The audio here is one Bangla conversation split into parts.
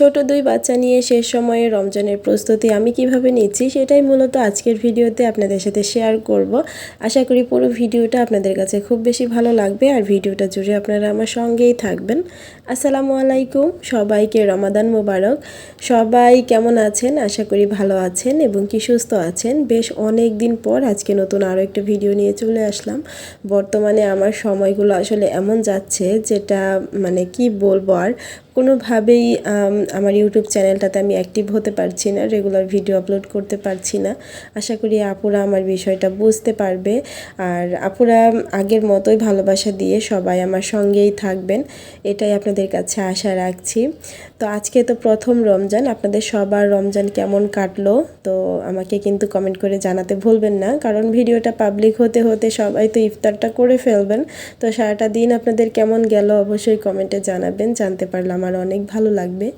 ছোট দুই বাচ্চা নিয়ে শেষ সময়ে রমজানের প্রস্তুতি আমি কীভাবে নিচ্ছি সেটাই মূলত আজকের ভিডিওতে আপনাদের সাথে শেয়ার করব। আশা করি পুরো ভিডিওটা আপনাদের কাছে খুব বেশি ভালো লাগবে আর ভিডিওটা জুড়ে আপনারা আমার সঙ্গেই থাকবেন। আসসালামু আলাইকুম, সবাইকে রমাদান মোবারক। সবাই কেমন আছেন? আশা করি ভালো আছেন এবং কি সুস্থ আছেন? বেশ অনেক দিন পর আজকে নতুন আরও একটা ভিডিও নিয়ে চলে আসলাম। বর্তমানে আমার সময়গুলো আসলে এমন যাচ্ছে যেটা মানে কি বলব আর কোনোভাবেই আমার ইউটিউব চ্যানেলটাতে আমি অ্যাক্টিভ হতে পারছি না রেগুলার ভিডিও আপলোড করতে পারছি না। আশা করি আপুরা আমার বিষয়টা বুঝতে পারবে। আর আপুরা আগের মতোই ভালোবাসা দিয়ে সবাই আমার সঙ্গেই থাকবেন, এটাই আপনাদের কাছে আশা রাখছি। তো আজকে তো প্রথম রমজান, আপনাদের সবার রমজান কেমন কাটলো? তো আমাকে কিন্তু কমেন্ট করে জানাতে ভুলবেন না, কারণ ভিডিওটা পাবলিক হতে হতে সবাই তো ইফতারটা করে ফেলবেন। তো সারাটা দিন আপনাদের কেমন গেল অবশ্যই কমেন্টে জানাবেন, জানতে পারলাম আমার অনেক ভালো লাগবে।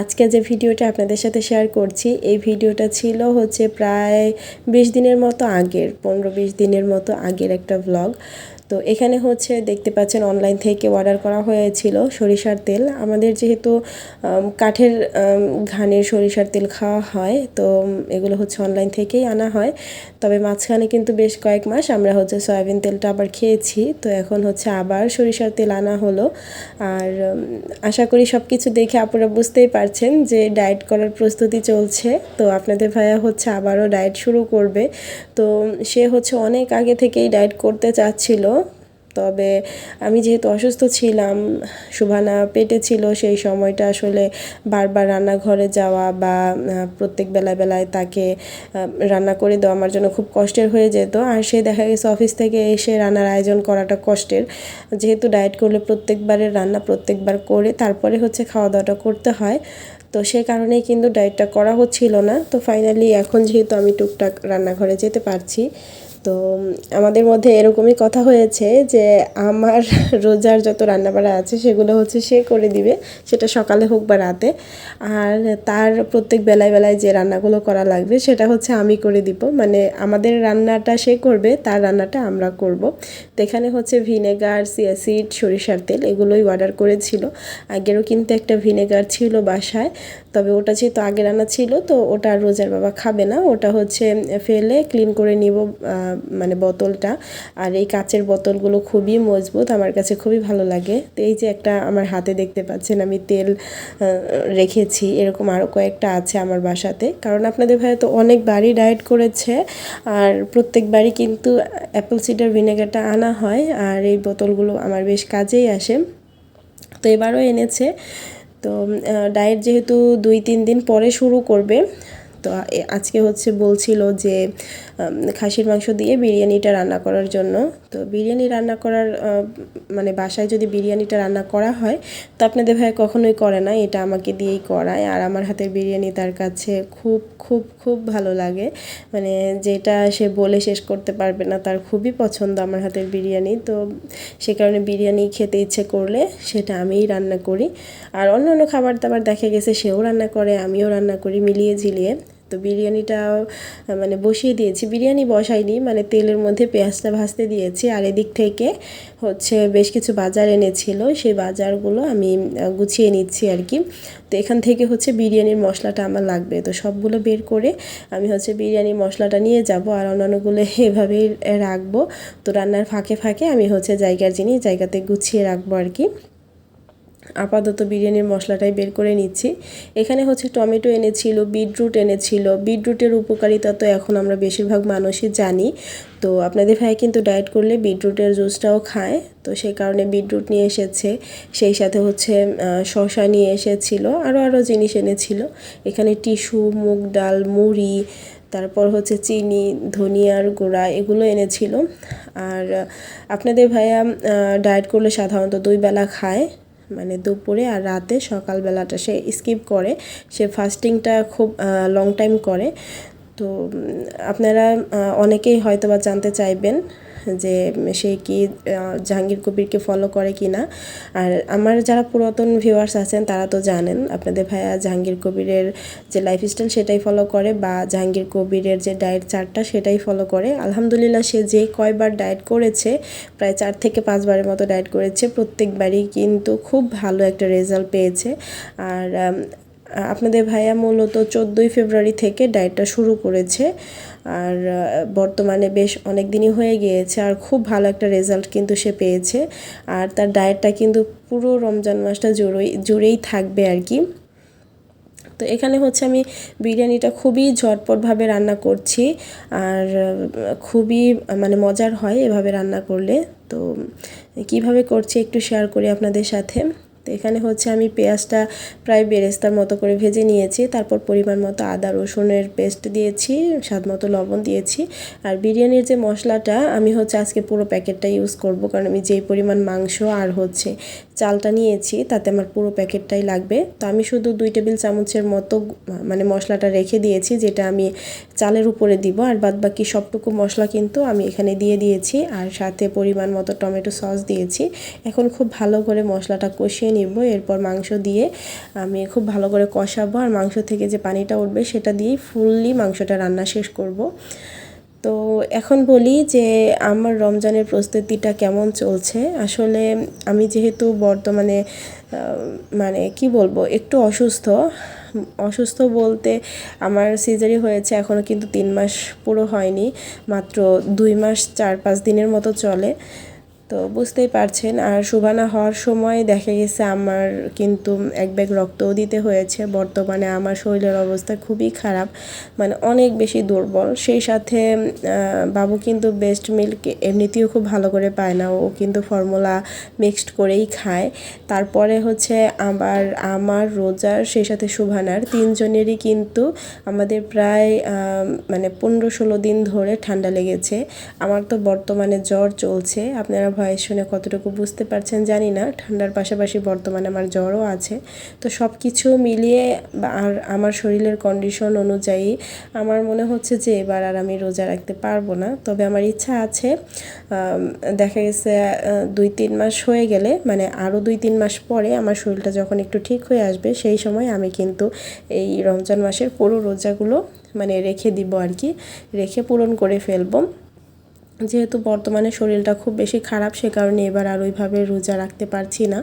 আজকে যে ভিডিওটা আপনাদের সাথে শেয়ার করছি, এই ভিডিওটা ছিল হচ্ছে প্রায় বিশ দিনের মতো আগের, পনেরো বিশ দিনের মতো আগের একটা ব্লগ তো এখানে হচ্ছে দেখতে পাচ্ছেন অনলাইন থেকে অর্ডার করা হয়েছিল সরিষার তেল। আমাদের যেহেতু কাঠের ঘানের সরিষার তেল খাওয়া হয়, তো এগুলো হচ্ছে অনলাইন থেকেই আনা হয়। তবে মাঝখানে কিন্তু বেশ কয়েক মাস আমরা হচ্ছে সয়াবিন তেলটা আবার খেয়েছি, তো এখন হচ্ছে আবার সরিষার তেল আনা হলো। আর আশা করি সব কিছু দেখে আপনারা বুঝতেই পারছেন যে ডায়েট করার প্রস্তুতি চলছে। তো আপনাদের ভাইয়া হচ্ছে আবারও ডায়েট শুরু করবে। তো, সে হচ্ছে অনেক আগে থেকেই ডায়েট করতে চাচ্ছিল। তবে আমি যেহেতু অসুস্থ ছিলাম, সুভানা পেটে ছিল, সেই সময়টা আসলে বারবার রান্নাঘরে যাওয়া বা প্রত্যেক বেলায় বেলায় তাকে রান্না করে দেওয়া আমার জন্য খুব কষ্টের হয়ে যেত। আর সে দেখা গেছে অফিস থেকে এসে রান্নার আয়োজন করাটা কষ্টের। যেহেতু ডায়েট করলে প্রত্যেকবারের রান্না প্রত্যেকবার করে, তারপরে হচ্ছে খাওয়া দাওয়াটা করতে হয়। তো সে কারণেই কিন্তু ডায়েটটা করা হচ্ছিল না। তো ফাইনালি এখন যেহেতু আমি টুকটাক রান্নাঘরে যেতে পারছি তো আমাদের মধ্যে এরকমই কথা হয়েছে যে আমার রোজার যত রান্নাবাড়া আছে সেগুলো হচ্ছে সে করে দিবে, সেটা সকালে হোক বা রাতে। আর তার প্রত্যেক বেলায় বেলায় যে রান্নাগুলো করা লাগবে সেটা হচ্ছে আমি করে দিব। মানে আমাদের রান্নাটা সে করবে, তার রান্নাটা আমরা করব। তো এখানে হচ্ছে ভিনেগার সিয়াসিড সরিষার তেল এগুলোই অর্ডার করেছিল। আগেরও কিন্তু একটা ভিনেগার ছিল বাসায়, তবে ওটা যেহেতু আগে রান্না ছিল, তো ওটা রোজার বাবা খাবে না। ওটা হচ্ছে ফেলে ক্লিন করে নিব মানে বোতলটা। আর এই কাচের বোতলগুলো খুবই মজবুত, আমার কাছে খুবই ভালো লাগে। তো এই যে একটা আমার হাতে দেখতে পাচ্ছেন, আমি তেল রেখেছি, এরকম আরও কয়েকটা আছে আমার বাসাতে। কারণ আপনাদের ভাই তো অনেকবারই ডায়েট করেছে, আর প্রত্যেকবারই কিন্তু অ্যাপেল সিডার ভিনেগারটা আনা হয়, আর এই বোতলগুলো আমার বেশ কাজেই আসে। তো এবারও এনেছে। তো ডায়েট যেহেতু দুই তিন দিন পরে শুরু করবে তো আজকে হচ্ছে বলছিল যে খাসির মাংস দিয়ে বিরিয়ানিটা রান্না করার জন্য। তো বিরিয়ানি রান্না করার মানে বাসায় যদি বিরিয়ানিটা রান্না করা হয়, তো আপনাদের ভাই কখনোই করে না, এটা আমাকে দিয়েই করায়। আর আমার হাতের বিরিয়ানি তার কাছে খুব খুব খুব ভালো লাগে। মানে যেটা সে বলে শেষ করতে পারবে না, তার খুবই পছন্দ আমার হাতের বিরিয়ানি। তো সে কারণে বিরিয়ানি খেতে ইচ্ছে করলে সেটা আমিই রান্না করি। আর অন্য অন্য খাবার দাবার দেখা গেছে, সেও রান্না করে, আমিও রান্না করি মিলিয়ে ঝিলিয়ে। তো বিরিয়ানিটা মানে বসিয়ে দিয়েছি। বিরিয়ানি বসাইনি মানে তেলের মধ্যে পেঁয়াজটা ভাজতে দিয়েছি। আর এদিক থেকে হচ্ছে বেশ কিছু বাজার এনেছিল, সেই বাজারগুলো আমি গুছিয়ে নিচ্ছি আর কি। তো এখান থেকে হচ্ছে বিরিয়ানির মশলাটা আমার লাগবে। তো সবগুলো বের করে আমি হচ্ছে বিরিয়ানির মশলাটা নিয়ে যাব আর অন্যান্যগুলো এভাবেই রাখব। তো রান্নার ফাঁকে ফাঁকে আমি হচ্ছে জায়গার জিনিস জায়গাতে গুছিয়ে রাখব আর কি। আপাতত বিরিয়ানির মশলাটাই বের করে নিচ্ছি। এখানে হচ্ছে টমেটো এনেছিল, বিটরুট এনেছিল। বিটরুটের উপকারিতা তো এখন আমরা বেশিরভাগ মানুষই জানি। তো আপনাদের ভাই কিন্তু ডায়েট করলে বিটরুটের জুসটাও খায়। তো সেই কারণে বিটরুট নিয়ে এসেছে। সেই সাথে হচ্ছে শশা নিয়ে এসেছিল। আরও আরও জিনিস এনেছিল। এখানে টিস্যু, মুগ ডাল, মুড়ি, তারপর হচ্ছে চিনি, ধনিয়ার গুঁড়া এগুলো এনেছিল। আর আপনাদের ভাইয়া ডায়েট করলে সাধারণত দুই বেলা খায়। মানে দুপুরে আর রাতে সকালবেলাটা সে স্কিপ করে। সে ফাস্টিংটা খুব লং টাইম করে। তো আপনারা অনেকেই হয়তো বা জানতে চাইবেন যে সে কি জাহাঙ্গীর কবিরকে ফলো করে কি না আর আমার যারা পুরাতন ভিউয়ার্স আছেন, তারা তো জানেন, আপনাদের ভাইয়া জাহাঙ্গীর কবিরের যে লাইফস্টাইল সেটাই ফলো করে বা জাহাঙ্গীর কবিরের যে ডায়েট চার্টটা সেটাই ফলো করে। আলহামদুলিল্লাহ, সে যে কয়বার ডায়েট করেছে, প্রায় চার থেকে পাঁচবারের মতো ডায়েট করেছে, প্রত্যেকবারই কিন্তু খুব ভালো একটা রেজাল্ট পেয়েছে। আর আপনাদের ভাইয়া মূলত চোদ্দোই ফেব্রুয়ারি থেকে ডায়েটটা শুরু করেছে। আর বর্তমানে বেশ অনেক দিনই হয়ে গিয়েছে আর খুব ভালো একটা রেজাল্ট কিন্তু সে পেয়েছে। আর তার ডায়েটটা কিন্তু পুরো রমজান মাসটা জুড়েই জুড়েই থাকবে আর কি। তো এখানে হচ্ছে আমি বিরিয়ানিটা খুবই ঝটপটভাবে রান্না করছি। আর, খুবই মানে মজার হয় এভাবে রান্না করলে। তো কীভাবে করছি একটু শেয়ার করি আপনাদের সাথে। তো এখানে হচ্ছে আমি পেঁয়াজটা প্রায় বেরেস্তার মতো করে ভেজে নিয়েছি, তারপর পরিমাণ মতো আদা, রসুনের পেস্ট দিয়েছি, স্বাদ মতো লবণ দিয়েছি। আর বিরিয়ানির যে মশলাটা, আমি হচ্ছে আজকে পুরো প্যাকেটটা ইউজ করব, কারণ আমি যেই পরিমাণ মাংস আর হচ্ছে চালটা নিয়েছি, তাতে আমার পুরো প্যাকেটটাই লাগবে। তো আমি শুধু দুই টেবিল চামচের মতো মানে মশলাটা রেখে দিয়েছি, যেটা আমি চালের উপরে দিব। আর বাদ বাকি সবটুকু মশলা কিন্তু আমি এখানে দিয়ে দিয়েছি, আর সাথে পরিমাণ মতো টমেটো সস দিয়েছি। এখন খুব ভালো করে মশলাটা কষিয়ে নিব, এরপর মাংস দিয়ে আমি খুব ভালো করে কষাবো আর মাংস থেকে যে পানিটা উঠবে সেটা দিয়েই ফুললি মাংসটা রান্না শেষ করব। তো এখন বলি যে আমার রমজানের প্রস্তুতিটা কেমন চলছে? আসলে আমি যেহেতু বর্তমানে মানে কি বলব, একটু অসুস্থ। অসুস্থ বলতে আমার সিজারি হয়েছে এখনও কিন্তু তিন মাস পুরো হয়নি, মাত্র দুই মাস চার পাঁচ দিনের মতো চলে। তো বুঝতেই পারছেন। আর সুবানা হওয়ার সময় দেখা গেছে আমার কিন্তু এক ব্যাগ রক্তও দিতে হয়েছে। বর্তমানে আমার শরীরের অবস্থা খুবই খারাপ মানে অনেক বেশি দুর্বল। সেই সাথে বাবু কিন্তু বেস্ট মিল্ক এমনিতেও খুব ভালো করে পায় না। ও কিন্তু ফর্মুলা মিক্সড করেই খায়। তারপরে হচ্ছে আবার আমার, রোজার, সেই সাথে সুভানার তিনজনেরই কিন্তু আমাদের প্রায় মানে পনেরো ষোলো দিন ধরে ঠান্ডা লেগেছে। আমার তো বর্তমানে জ্বর চলছে। আপনারা ভয়েস শুনে কতটুকু বুঝতে পারছেন জানি না। ঠান্ডার পাশাপাশি বর্তমানে আমার জ্বরও আছে। তো সব কিছু মিলিয়ে আর আমার শরীরের কন্ডিশন অনুযায়ী আমার মনে হচ্ছে যে এবার আর আমি রোজা রাখতে পারব না। তবে আমার ইচ্ছা আছে দেখা গেছে দুই তিন মাস হয়ে গেলে মানে আরও দুই তিন মাস পরে আমার শরীরটা যখন একটু ঠিক হয়ে আসবে, সেই সময় আমি কিন্তু এই রমজান মাসের পুরো রোজাগুলো মানে রেখে দিব আর কি। রেখে পূরণ করে ফেলব। যেহেতু বর্তমানে শরীরটা খুব বেশি খারাপ, সে কারণে এবার আর ওইভাবে রোজা রাখতে পারছি না।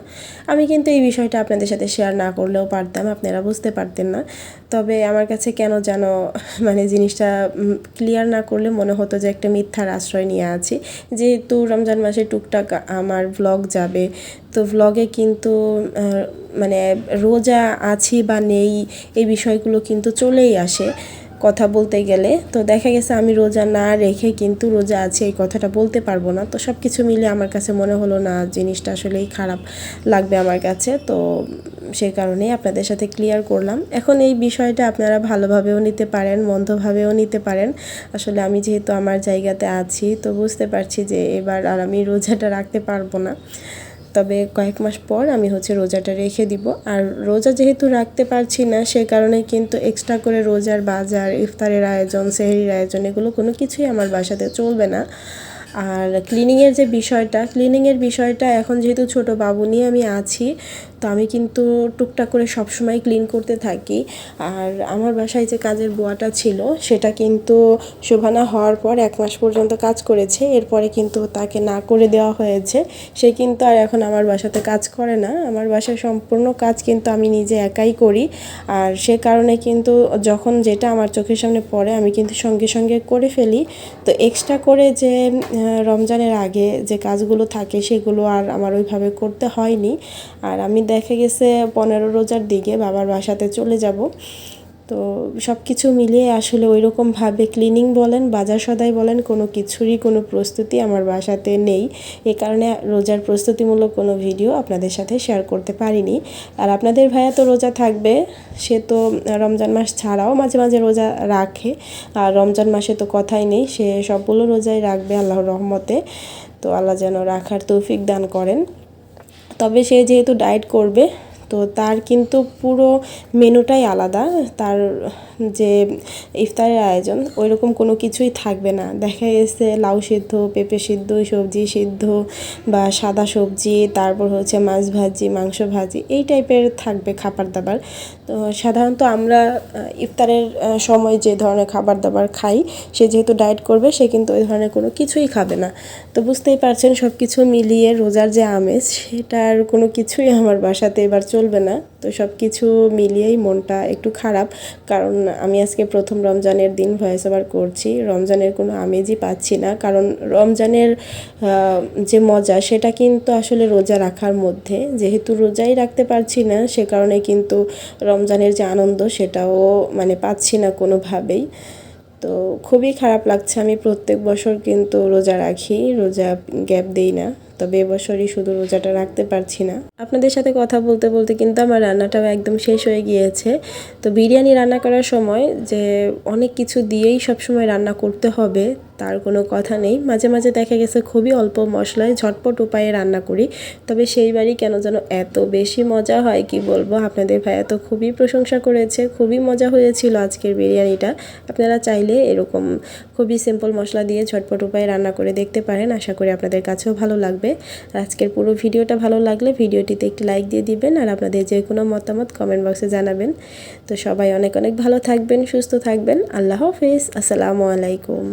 আমি কিন্তু এই বিষয়টা আপনাদের সাথে শেয়ার না করলেও পারতাম, আপনারা বুঝতে পারতেন না। তবে আমার কাছে কেন যেন মানে জিনিসটা ক্লিয়ার না করলে মনে হতো যে একটা মিথ্যার আশ্রয় নিয়ে আছি। যেহেতু রমজান মাসে টুকটাক আমার ভ্লগ যাবে, তো ভ্লগে কিন্তু মানে রোজা আছি বা নেই, এই বিষয়গুলো কিন্তু চলেই আসে। কথা বলতে গেলে, তো দেখা গেছে আমি রোজা না রেখে কিন্তু রোজা আছে, এই কথাটা বলতে পারব না। তো সব কিছু মিলে আমার কাছে মনে হলো না, জিনিসটা আসলেই খারাপ লাগবে আমার কাছে। তো সেই কারণেই আপনাদের সাথে ক্লিয়ার করলাম। এখন এই বিষয়টা আপনারা ভালোভাবেও নিতে পারেন, মন্দভাবেও নিতে পারেন। আসলে আমি যেহেতু আমার জায়গাতে আছি, তো বুঝতে পারছি যে এবার আর আমি রোজাটা রাখতে পারব না। তবে কয়েক মাস পর আমি হচ্ছে রোজাটা রেখে দিব। আর রোজা যেহেতু রাখতে পারছি না, সে কারণে কিন্তু এক্সট্রা করে রোজার বাজার, ইফতারের আয়োজন, সেহরির আয়োজন, এগুলো কোনো কিছুই আমার বাসাতে চলবে না। আর ক্লিনিংয়ের যে বিষয়টা ক্লিনিংয়ের বিষয়টা এখন যেহেতু ছোট বাবু নিয়ে আমি আছি, তো আমি কিন্তু টুকটাক করে সবসময় ক্লিন করতে থাকি। আর আমার বাসায় যে কাজের বোয়াটা ছিল, সেটা কিন্তু শোভানা হওয়ার পর এক মাস পর্যন্ত কাজ করেছে। এরপরে কিন্তু তাকে না করে দেওয়া হয়েছে। সে কিন্তু আর এখন আমার বাসাতে কাজ করে না। আমার বাসায় সম্পূর্ণ কাজ কিন্তু আমি নিজে একাই করি। আর সে কারণে কিন্তু যখন যেটা আমার চোখের সামনে পড়ে, আমি কিন্তু সঙ্গে সঙ্গে করে ফেলি। তো এক্সট্রা করে যে রমজানের আগে যে কাজগুলো থাকে সেগুলো আর আমার ওইভাবে করতে হয়নি। আর আমি দেখে গেছে পনেরো রোজার দিকে বাবার বাসাতে চলে যাব। তো সব কিছু মিলিয়ে আসলে ওই রকমভাবে ক্লিনিং বলেন, বাজার সদাই বলেন, কোনো কিছুরই কোনো প্রস্তুতি আমার বাসাতে নেই। এ কারণে রোজার প্রস্তুতিমূলক কোনো ভিডিও আপনাদের সাথে শেয়ার করতে পারিনি। আর আপনাদের ভাইয়া তো রোজা থাকবে, সে তো রমজান মাস ছাড়াও মাঝে মাঝে রোজা রাখে। আর রমজান মাসে তো কথাই নেই, সে সবগুলো রোজাই রাখবে আল্লাহর রহমতে। তো আল্লাহ যেন রাখার তৌফিক দান করেন। তবে সে যেহেতু ডায়েট করবে তো তার কিন্তু পুরো মেনুটাই আলাদা। তার যে ইফতারের আয়োজন ওই রকম কোনো কিছুই থাকবে না। দেখা গেছে লাউ সিদ্ধ, পেঁপে সিদ্ধ, সবজি সিদ্ধ বা সাদা সবজি, তারপর হচ্ছে মাছ ভাজি, মাংস ভাজি, এই টাইপের থাকবে খাবার দাবার। তো সাধারণত আমরা ইফতারের সময় যে ধরনের খাবার দাবার খাই, সে যেহেতু ডায়েট করবে, সে কিন্তু ওই ধরনের কোনো কিছুই খাবে না। তো বুঝতেই পারছেন সব কিছু মিলিয়ে রোজার যে আমেজ, সেটার কোনো কিছুই আমার বাসাতে এবার চলবে চলবে না। তো সব কিছু মিলিয়েই মনটা একটু খারাপ। কারণ আমি আজকে প্রথম রমজানের দিন ভয়েস ওভার করছি। রমজানের কোনো আমেজই পাচ্ছি না। কারণ রমজানের যে মজা, সেটা কিন্তু আসলে রোজা রাখার মধ্যে। যেহেতু রোজাই রাখতে পারছি না, সে কারণে কিন্তু রমজানের যে আনন্দ, সেটাও মানে পাচ্ছি না কোনোভাবেই। তো খুবই খারাপ লাগছে। আমি প্রত্যেক বছর কিন্তু রোজা রাখি, রোজা গ্যাপ দেই না। তবে এবছরই শুধু রোজাটা রাখতে পারছি না। আপনাদের সাথে কথা বলতে বলতে কিন্তু আমার রান্নাটাও একদম শেষ হয়ে গিয়েছে। তো বিরিয়ানি রান্না করার সময় যে অনেক কিছু দিয়েই সবসময় রান্না করতে হবে তার কোনো কথা নেই। মাঝে মাঝে দেখা গেছে খুবই অল্প মশলায় ঝটপট উপায়ে রান্না করি। তবে সেইবারই কেন যেন এত বেশি মজা হয় কি বলব? আপনাদের ভাইয়া তো খুবই প্রশংসা করেছে, খুবই মজা হয়েছিল আজকের বিরিয়ানিটা। আপনারা চাইলে এরকম খুবই সিম্পল মশলা দিয়ে ঝটপট উপায়ে রান্না করে দেখতে পারেন। আশা করি আপনাদের কাছেও ভালো লাগবে। আজকের পুরো ভিডিওটা ভালো লাগলে ভিডিওটিতে একটি লাইক দিয়ে দিবেন আর আপনাদের যে কোনো মতামত কমেন্ট বক্সে জানাবেন। তো সবাই অনেক অনেক ভালো থাকবেন, সুস্থ থাকবেন। আল্লাহ হাফেজ। আসসালামু আলাইকুম।